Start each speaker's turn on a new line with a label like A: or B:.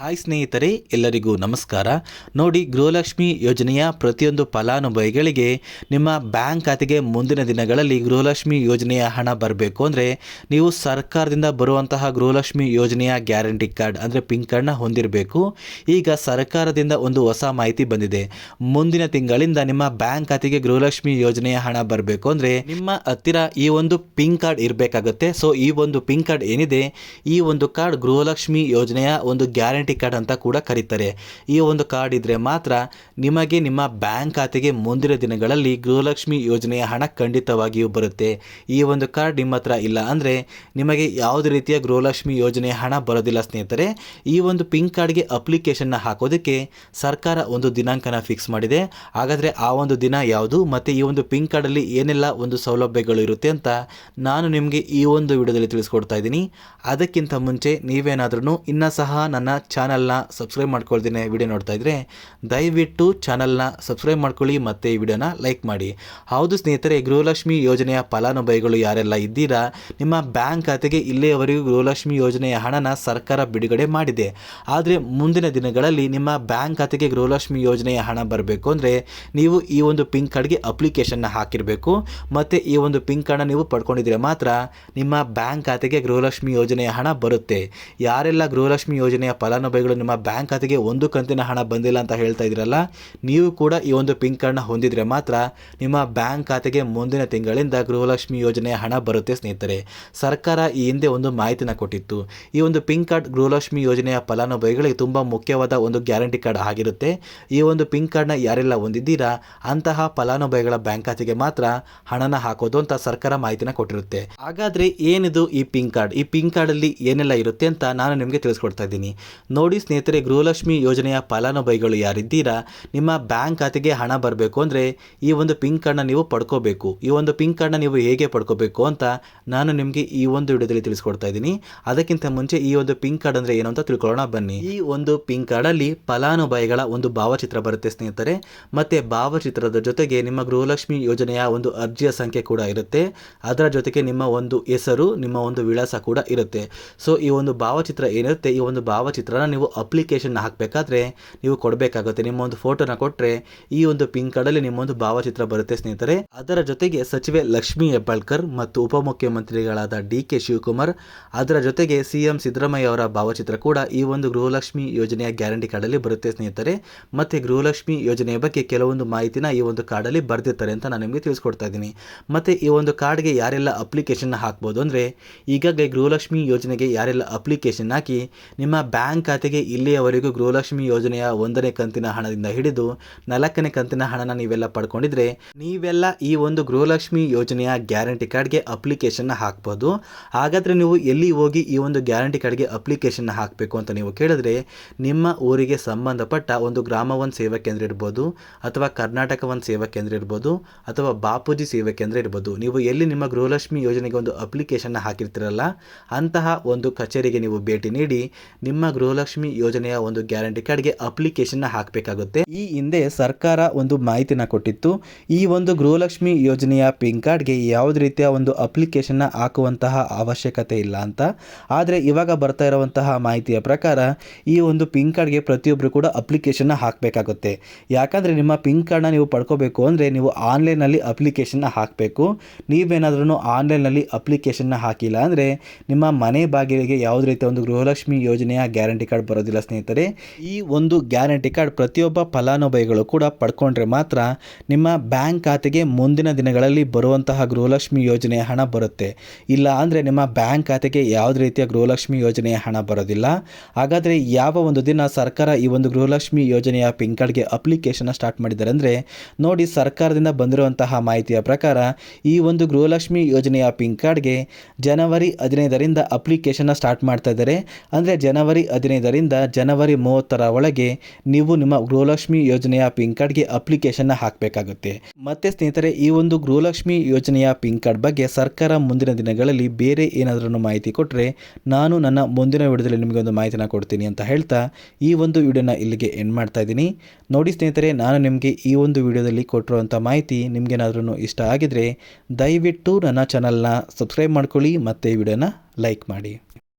A: Hi ಸ್ನೇಹಿತರೆ, ಎಲ್ಲರಿಗೂ ನಮಸ್ಕಾರ. ನೋಡಿ, ಗೃಹಲಕ್ಷ್ಮಿ ಯೋಜನೆಯ ಪ್ರತಿಯೊಂದು ಫಲಾನುಭವಿಗಳಿಗೆ ನಿಮ್ಮ ಬ್ಯಾಂಕ್ ಖಾತೆಗೆ ಮುಂದಿನ ದಿನಗಳಲ್ಲಿ ಗೃಹಲಕ್ಷ್ಮಿ ಯೋಜನೆಯ ಹಣ ಬರಬೇಕು ಅಂದರೆ ನೀವು ಸರ್ಕಾರದಿಂದ ಬರುವಂತಹ ಗೃಹಲಕ್ಷ್ಮಿ ಯೋಜನೆಯ ಗ್ಯಾರಂಟಿ ಕಾರ್ಡ್ ಅಂದರೆ ಪಿಂಕ್ ಕಾರ್ಡ್ನ ಹೊಂದಿರಬೇಕು. ಈಗ ಸರ್ಕಾರದಿಂದ ಒಂದು ಹೊಸ ಮಾಹಿತಿ ಬಂದಿದೆ. ಮುಂದಿನ ತಿಂಗಳಿಂದ ನಿಮ್ಮ ಬ್ಯಾಂಕ್ ಖಾತೆಗೆ ಗೃಹಲಕ್ಷ್ಮಿ ಯೋಜನೆಯ ಹಣ ಬರಬೇಕು ಅಂದರೆ ನಿಮ್ಮ ಹತ್ತಿರ ಈ ಒಂದು ಪಿಂಕ್ ಕಾರ್ಡ್ ಇರಬೇಕಾಗುತ್ತೆ. ಸೊ ಈ ಒಂದು ಪಿಂಕ್ ಕಾರ್ಡ್ ಏನಿದೆ? ಈ ಒಂದು ಕಾರ್ಡ್ ಗೃಹಲಕ್ಷ್ಮಿ ಯೋಜನೆಯ ಒಂದು ಗ್ಯಾರಂಟಿ ಕಾರ್ಡ್ ಅಂತ ಕೂಡ ಕರೀತಾರೆ. ಈ ಒಂದು ಕಾರ್ಡ್ ಇದ್ರೆ ಮಾತ್ರ ನಿಮಗೆ ನಿಮ್ಮ ಬ್ಯಾಂಕ್ ಖಾತೆಗೆ ಮುಂದಿನ ದಿನಗಳಲ್ಲಿ ಗೃಹಲಕ್ಷ್ಮಿ ಯೋಜನೆಯ ಹಣ ಖಂಡಿತವಾಗಿಯೂ ಬರುತ್ತೆ. ಈ ಒಂದು ಕಾರ್ಡ್ ನಿಮ್ಮ ಹತ್ರ ಇಲ್ಲ ಅಂದರೆ ನಿಮಗೆ ಯಾವುದೇ ರೀತಿಯ ಗೃಹಲಕ್ಷ್ಮಿ ಯೋಜನೆಯ ಹಣ ಬರೋದಿಲ್ಲ ಸ್ನೇಹಿತರೆ. ಈ ಒಂದು ಪಿಂಕ್ ಕಾರ್ಡ್ಗೆ ಅಪ್ಲಿಕೇಶನ್ನ ಹಾಕೋದಕ್ಕೆ ಸರ್ಕಾರ ಒಂದು ದಿನಾಂಕನ ಫಿಕ್ಸ್ ಮಾಡಿದೆ. ಹಾಗಾದರೆ ಆ ಒಂದು ದಿನ ಯಾವುದು ಮತ್ತು ಈ ಒಂದು ಪಿಂಕ್ ಕಾರ್ಡಲ್ಲಿ ಏನೆಲ್ಲ ಒಂದು ಸೌಲಭ್ಯಗಳು ಇರುತ್ತೆ ಅಂತ ನಾನು ನಿಮಗೆ ಈ ಒಂದು ವಿಡಿಯೋದಲ್ಲಿ ತಿಳಿಸ್ಕೊಡ್ತಾ ಇದ್ದೀನಿ. ಅದಕ್ಕಿಂತ ಮುಂಚೆ ನೀವೇನಾದ್ರೂ ಇನ್ನೂ ಸಹ ನನ್ನ ಚಾನಲ್ನ ಸಬ್ಸ್ಕ್ರೈಬ್ ಮಾಡ್ಕೊಳ್ತೀನಿ ವಿಡಿಯೋ ನೋಡ್ತಾ ಇದ್ದರೆ ದಯವಿಟ್ಟು ಚಾನಲ್ನ ಸಬ್ಸ್ಕ್ರೈಬ್ ಮಾಡ್ಕೊಳ್ಳಿ ಮತ್ತು ಈ ವಿಡಿಯೋನ ಲೈಕ್ ಮಾಡಿ. ಹೌದು ಸ್ನೇಹಿತರೆ, ಗೃಹಲಕ್ಷ್ಮಿ ಯೋಜನೆಯ ಫಲಾನುಭವಿಗಳು ಯಾರೆಲ್ಲ ಇದ್ದೀರಾ, ನಿಮ್ಮ ಬ್ಯಾಂಕ್ ಖಾತೆಗೆ ಇಲ್ಲಿಯವರೆಗೂ ಗೃಹಲಕ್ಷ್ಮಿ ಯೋಜನೆಯ ಹಣನ ಸರ್ಕಾರ ಬಿಡುಗಡೆ ಮಾಡಿದೆ. ಆದರೆ ಮುಂದಿನ ದಿನಗಳಲ್ಲಿ ನಿಮ್ಮ ಬ್ಯಾಂಕ್ ಖಾತೆಗೆ ಗೃಹಲಕ್ಷ್ಮಿ ಯೋಜನೆಯ ಹಣ ಬರಬೇಕು ಅಂದರೆ ನೀವು ಈ ಒಂದು ಪಿಂಕ್ ಕಾರ್ಡ್ಗೆ ಅಪ್ಲಿಕೇಶನ್ನ ಹಾಕಿರಬೇಕು. ಮತ್ತು ಈ ಒಂದು ಪಿಂಕ್ ಕಾರ್ಡ್ನ ನೀವು ಪಡ್ಕೊಂಡಿದ್ರೆ ಮಾತ್ರ ನಿಮ್ಮ ಬ್ಯಾಂಕ್ ಖಾತೆಗೆ ಗೃಹಲಕ್ಷ್ಮಿ ಯೋಜನೆಯ ಹಣ ಬರುತ್ತೆ. ಯಾರೆಲ್ಲ ಗೃಹಲಕ್ಷ್ಮಿ ಯೋಜನೆಯ ಫಲಾನುಭವಿಗಳು ನಿಮ್ಮ ಬ್ಯಾಂಕ್ ಖಾತೆಗೆ ಒಂದು ಕಂತಿನ ಹಣ ಬಂದಿಲ್ಲ ಅಂತ ಹೇಳ್ತಾ ಇದ್ದೀರಲ್ಲ, ನೀವು ಕೂಡ ಈ ಒಂದು ಪಿಂಕ್ ಕಾರ್ಡ್ನ ಹೊಂದಿದ್ರೆ ಮಾತ್ರ ನಿಮ್ಮ ಬ್ಯಾಂಕ್ ಖಾತೆಗೆ ಮುಂದಿನ ತಿಂಗಳಿಂದ ಗೃಹಲಕ್ಷ್ಮಿ ಯೋಜನೆಯ ಹಣ ಬರುತ್ತೆ ಸ್ನೇಹಿತರೆ. ಸರ್ಕಾರ ಈ ಹಿಂದೆ ಒಂದು ಮಾಹಿತಿನ ಕೊಟ್ಟಿತ್ತು. ಈ ಒಂದು ಪಿಂಕ್ ಕಾರ್ಡ್ ಗೃಹಲಕ್ಷ್ಮಿ ಯೋಜನೆಯ ಫಲಾನುಭವಿಗಳಿಗೆ ತುಂಬ ಮುಖ್ಯವಾದ ಒಂದು ಗ್ಯಾರಂಟಿ ಕಾರ್ಡ್ ಆಗಿರುತ್ತೆ. ಈ ಒಂದು ಪಿಂಕ್ ಕಾರ್ಡ್ನ ಯಾರೆಲ್ಲ ಹೊಂದಿದ್ದೀರಾ, ಅಂತಹ ಫಲಾನುಭವಿಗಳ ಬ್ಯಾಂಕ್ ಖಾತೆಗೆ ಮಾತ್ರ ಹಣನ ಹಾಕೋದು ಅಂತ ಸರ್ಕಾರ ಮಾಹಿತಿನ ಕೊಟ್ಟಿರುತ್ತೆ. ಹಾಗಾದ್ರೆ ಏನಿದು ಈ ಪಿಂಕ್ ಕಾರ್ಡ್? ಈ ಪಿಂಕ್ ಕಾರ್ಡಲ್ಲಿ ಏನೆಲ್ಲ ಇರುತ್ತೆ ಅಂತ ನಾನು ನಿಮಗೆ ತಿಳಿಸ್ಕೊಡ್ತಾ ಇದ್ದೀನಿ. ನೋಡಿ ಸ್ನೇಹಿತರೆ, ಗೃಹಲಕ್ಷ್ಮಿ ಯೋಜನೆಯ ಫಲಾನುಭವಿಗಳು ಯಾರಿದ್ದೀರಾ? ನಿಮ್ಮ ಬ್ಯಾಂಕ್ ಖಾತೆಗೆ ಹಣ ಬರಬೇಕು ಅಂದರೆ ಈ ಒಂದು ಪಿಂಕ್ ಕಾರ್ಡ್ನ ನೀವು ಪಡ್ಕೋಬೇಕು. ಈ ಒಂದು ಪಿಂಕ್ ಕಾರ್ಡ್ನ ನೀವು ಹೇಗೆ ಪಡ್ಕೋಬೇಕು ಅಂತ ನಾನು ನಿಮಗೆ ಈ ಒಂದು ವಿಡಿಯೋದಲ್ಲಿ ತಿಳಿಸ್ಕೊಡ್ತಾ ಇದ್ದೀನಿ. ಅದಕ್ಕಿಂತ ಮುಂಚೆ ಈ ಒಂದು ಪಿಂಕ್ ಕಾರ್ಡ್ ಅಂದರೆ ಏನು ಅಂತ ತಿಳ್ಕೊಳ್ಳೋಣ. ಬನ್ನಿ. ಈ ಒಂದು ಪಿಂಕ್ ಕಾರ್ಡಲ್ಲಿ ಫಲಾನುಭವಿಗಳ ಒಂದು ಭಾವಚಿತ್ರ ಬರುತ್ತೆ ಸ್ನೇಹಿತರೆ. ಮತ್ತು ಭಾವಚಿತ್ರದ ಜೊತೆಗೆ ನಿಮ್ಮ ಗೃಹಲಕ್ಷ್ಮಿ ಯೋಜನೆಯ ಒಂದು ಅರ್ಜಿಯ ಸಂಖ್ಯೆ ಕೂಡ ಇರುತ್ತೆ. ಅದರ ಜೊತೆಗೆ ನಿಮ್ಮ ಒಂದು ಹೆಸರು, ನಿಮ್ಮ ಒಂದು ವಿಳಾಸ ಕೂಡ ಇರುತ್ತೆ. ಸೊ ಈ ಒಂದು ಭಾವಚಿತ್ರ ಏನಿರುತ್ತೆ? ಈ ಒಂದು ನೀವು ಅಪ್ಲಿಕೇಶನ್ ಹಾಕಬೇಕಾದ್ರೆ ನೀವು ಕೊಡಬೇಕಾಗುತ್ತೆ. ನಿಮ್ಮ ಒಂದು ಫೋಟೋನ ಕೊಟ್ಟರೆ ಈ ಒಂದು ಪಿಂಕ್ ಕಾರ್ಡಲ್ಲಿ ನಿಮ್ಮ ಒಂದು ಭಾವಚಿತ್ರ ಬರುತ್ತೆ ಸ್ನೇಹಿತರೆ. ಅದರ ಜೊತೆಗೆ ಸಚಿವೆ ಲಕ್ಷ್ಮಿ ಹೆಬ್ಬಾಳ್ಕರ್ ಮತ್ತು ಉಪಮುಖ್ಯಮಂತ್ರಿಗಳಾದ ಡಿ ಕೆ ಶಿವಕುಮಾರ್, ಅದರ ಜೊತೆಗೆ ಸಿ ಎಂ ಸಿದ್ದರಾಮಯ್ಯ ಅವರ ಭಾವಚಿತ್ರ ಕೂಡ ಈ ಒಂದು ಗೃಹಲಕ್ಷ್ಮಿ ಯೋಜನೆಯ ಗ್ಯಾರಂಟಿ ಕಾರ್ಡಲ್ಲಿ ಬರುತ್ತೆ ಸ್ನೇಹಿತರೆ. ಮತ್ತು ಗೃಹಲಕ್ಷ್ಮಿ ಯೋಜನೆಯ ಬಗ್ಗೆ ಕೆಲವೊಂದು ಮಾಹಿತಿನ ಈ ಒಂದು ಕಾರ್ಡಲ್ಲಿ ಬರೆದಿರ್ತಾರೆ ಅಂತ ನಾನು ನಿಮಗೆ ತಿಳಿಸ್ಕೊಡ್ತಾ ಇದ್ದೀನಿ. ಮತ್ತು ಈ ಒಂದು ಕಾರ್ಡ್ಗೆ ಯಾರೆಲ್ಲ ಅಪ್ಲಿಕೇಶನ್ ಹಾಕ್ಬೋದು ಅಂದರೆ ಈಗಾಗಲೇ ಗೃಹಲಕ್ಷ್ಮಿ ಯೋಜನೆಗೆ ಯಾರೆಲ್ಲ ಅಪ್ಲಿಕೇಶನ್ ಹಾಕಿ ನಿಮ್ಮ ಬ್ಯಾಂಕ್ ಖಾತೆಗೆ ಇಲ್ಲಿಯವರೆಗೂ ಗೃಹಲಕ್ಷ್ಮಿ ಯೋಜನೆಯ ಒಂದನೇ ಕಂತಿನ ಹಣದಿಂದ ಹಿಡಿದು ನಾಲ್ಕನೇ ಕಂತಿನ ಹಣನ ನೀವೆಲ್ಲ ಪಡ್ಕೊಂಡಿದ್ರೆ ನೀವೆಲ್ಲ ಈ ಒಂದು ಗೃಹಲಕ್ಷ್ಮಿ ಯೋಜನೆಯ ಗ್ಯಾರಂಟಿ ಕಾರ್ಡ್ಗೆ ಅಪ್ಲಿಕೇಶನ್ನ ಹಾಕ್ಬೋದು. ಹಾಗಾದರೆ ನೀವು ಎಲ್ಲಿ ಹೋಗಿ ಈ ಒಂದು ಗ್ಯಾರಂಟಿ ಕಾರ್ಡ್ಗೆ ಅಪ್ಲಿಕೇಶನ್ನ ಹಾಕಬೇಕು ಅಂತ ನೀವು ಕೇಳಿದ್ರೆ ನಿಮ್ಮ ಊರಿಗೆ ಸಂಬಂಧಪಟ್ಟ ಒಂದು ಗ್ರಾಮ ಒಂದು ಸೇವಾ ಕೇಂದ್ರ ಇರ್ಬೋದು, ಅಥವಾ ಕರ್ನಾಟಕ ಒಂದು ಸೇವಾ ಕೇಂದ್ರ ಇರ್ಬೋದು, ಅಥವಾ ಬಾಪೂಜಿ ಸೇವಾ ಕೇಂದ್ರ ಇರ್ಬೋದು. ನೀವು ಎಲ್ಲಿ ನಿಮ್ಮ ಗೃಹಲಕ್ಷ್ಮಿ ಯೋಜನೆಗೆ ಒಂದು ಅಪ್ಲಿಕೇಶನ್ನ ಹಾಕಿರ್ತೀರಲ್ಲ, ಅಂತಹ ಒಂದು ಕಚೇರಿಗೆ ನೀವು ಭೇಟಿ ನೀಡಿ ನಿಮ್ಮ ಗೃಹಲಕ್ಷ್ಮಿ ಯೋಜನೆಯ ಒಂದು ಗ್ಯಾರಂಟಿ ಕಾರ್ಡ್ಗೆ ಅಪ್ಲಿಕೇಶನ್ ಹಾಕಬೇಕಾಗುತ್ತೆ. ಈ ಹಿಂದೆ ಸರ್ಕಾರ ಒಂದು ಮಾಹಿತಿನ ಕೊಟ್ಟಿತ್ತು. ಈ ಒಂದು ಗೃಹಲಕ್ಷ್ಮಿ ಯೋಜನೆಯ ಪಿನ್ ಕಾರ್ಡ್ಗೆ ಯಾವುದೇ ರೀತಿಯ ಒಂದು ಅಪ್ಲಿಕೇಶನ್ ಹಾಕುವಂತಹ ಅವಶ್ಯಕತೆ ಇಲ್ಲ ಅಂತ. ಆದರೆ ಇವಾಗ ಬರ್ತಾ ಇರುವಂತಹ ಮಾಹಿತಿಯ ಪ್ರಕಾರ ಈ ಒಂದು ಪಿನ್ ಕಾರ್ಡ್ಗೆ ಪ್ರತಿಯೊಬ್ಬರು ಕೂಡ ಅಪ್ಲಿಕೇಶನ್ ಹಾಕಬೇಕಾಗುತ್ತೆ. ಯಾಕಂದರೆ ನಿಮ್ಮ ಪಿನ್ ಕಾರ್ಡ್ನ ನೀವು ಪಡ್ಕೋಬೇಕು ಅಂದರೆ ನೀವು ಆನ್ಲೈನಲ್ಲಿ ಅಪ್ಲಿಕೇಶನ್ ಹಾಕಬೇಕು. ನೀವೇನಾದ್ರೂ ಆನ್ಲೈನಲ್ಲಿ ಅಪ್ಲಿಕೇಶನ್ ಹಾಕಿಲ್ಲ ಅಂದರೆ ನಿಮ್ಮ ಮನೆ ಬಾಗಿಲಿಗೆ ಯಾವುದೇ ರೀತಿಯ ಒಂದು ಗೃಹಲಕ್ಷ್ಮಿ ಯೋಜನೆಯ ಗ್ಯಾರಂಟಿ ಕಾರ್ಡ್ ಬರೋದಿಲ್ಲ ಸ್ನೇಹಿತರೆ. ಈ ಒಂದು ಗ್ಯಾರಂಟಿ ಕಾರ್ಡ್ ಪ್ರತಿಯೊಬ್ಬ ಫಲಾನುಭವಿಗಳು ಕೂಡ ಪಡ್ಕೊಂಡ್ರೆ ಮಾತ್ರ ನಿಮ್ಮ ಬ್ಯಾಂಕ್ ಖಾತೆಗೆ ಮುಂದಿನ ದಿನಗಳಲ್ಲಿ ಬರುವಂತಹ ಗೃಹಲಕ್ಷ್ಮಿ ಯೋಜನೆಯ ಹಣ ಬರುತ್ತೆ. ಇಲ್ಲ ಅಂದರೆ ನಿಮ್ಮ ಬ್ಯಾಂಕ್ ಖಾತೆಗೆ ಯಾವುದೇ ರೀತಿಯ ಗೃಹಲಕ್ಷ್ಮಿ ಯೋಜನೆಯ ಹಣ ಬರೋದಿಲ್ಲ. ಹಾಗಾದರೆ ಯಾವ ಒಂದು ದಿನ ಸರ್ಕಾರ ಈ ಒಂದು ಗೃಹಲಕ್ಷ್ಮಿ ಯೋಜನೆಯ ಪಿನ್ ಕಾರ್ಡ್ಗೆ ಅಪ್ಲಿಕೇಶನ್ ಸ್ಟಾರ್ಟ್ ಮಾಡಿದ್ದಾರೆ ಅಂದರೆ ನೋಡಿ ಸರ್ಕಾರದಿಂದ ಬಂದಿರುವಂತಹ ಮಾಹಿತಿಯ ಪ್ರಕಾರ ಈ ಒಂದು ಗೃಹಲಕ್ಷ್ಮಿ ಯೋಜನೆಯ ಪಿನ್ ಕಾರ್ಡ್ಗೆ ಜನವರಿ ಹದಿನೈದರಿಂದ ಅಪ್ಲಿಕೇಶನ್ ಸ್ಟಾರ್ಟ್ ಮಾಡ್ತಾ ಇದ್ದಾರೆ. ಅಂದರೆ ಜನವರಿ ಹದಿನೈದರಿಂದ ಜನವರಿ ಮೂವತ್ತರ ಒಳಗೆ ನೀವು ನಿಮ್ಮ ಗೃಹಲಕ್ಷ್ಮಿ ಯೋಜನೆಯ ಪಿನ್ ಕಾರ್ಡ್ಗೆ ಅಪ್ಲಿಕೇಶನ್ನ ಹಾಕಬೇಕಾಗುತ್ತೆ. ಮತ್ತೆ ಸ್ನೇಹಿತರೆ, ಈ ಒಂದು ಗೃಹಲಕ್ಷ್ಮಿ ಯೋಜನೆಯ ಪಿನ್ ಕಾರ್ಡ್ ಬಗ್ಗೆ ಸರ್ಕಾರ ಮುಂದಿನ ದಿನಗಳಲ್ಲಿ ಬೇರೆ ಏನಾದರೂ ಮಾಹಿತಿ ಕೊಟ್ಟರೆ ನಾನು ನನ್ನ ಮುಂದಿನ ವಿಡಿಯೋದಲ್ಲಿ ನಿಮಗೆ ಒಂದು ಮಾಹಿತಿನ ಕೊಡ್ತೀನಿ ಅಂತ ಹೇಳ್ತಾ ಈ ಒಂದು ವಿಡಿಯೋನ ಇಲ್ಲಿಗೆ ಎಂಡ್ ಮಾಡ್ತಾ ಇದ್ದೀನಿ. ನೋಡಿ ಸ್ನೇಹಿತರೆ, ನಾನು ನಿಮಗೆ ಈ ಒಂದು ವಿಡಿಯೋದಲ್ಲಿ ಕೊಟ್ಟಿರುವಂಥ ಮಾಹಿತಿ ನಿಮಗೇನಾದ್ರೂ ಇಷ್ಟ ಆಗಿದರೆ ದಯವಿಟ್ಟು ನನ್ನ ಚಾನಲ್ನ ಸಬ್ಸ್ಕ್ರೈಬ್ ಮಾಡ್ಕೊಳ್ಳಿ, ಮತ್ತು ವಿಡಿಯೋನ ಲೈಕ್ ಮಾಡಿ.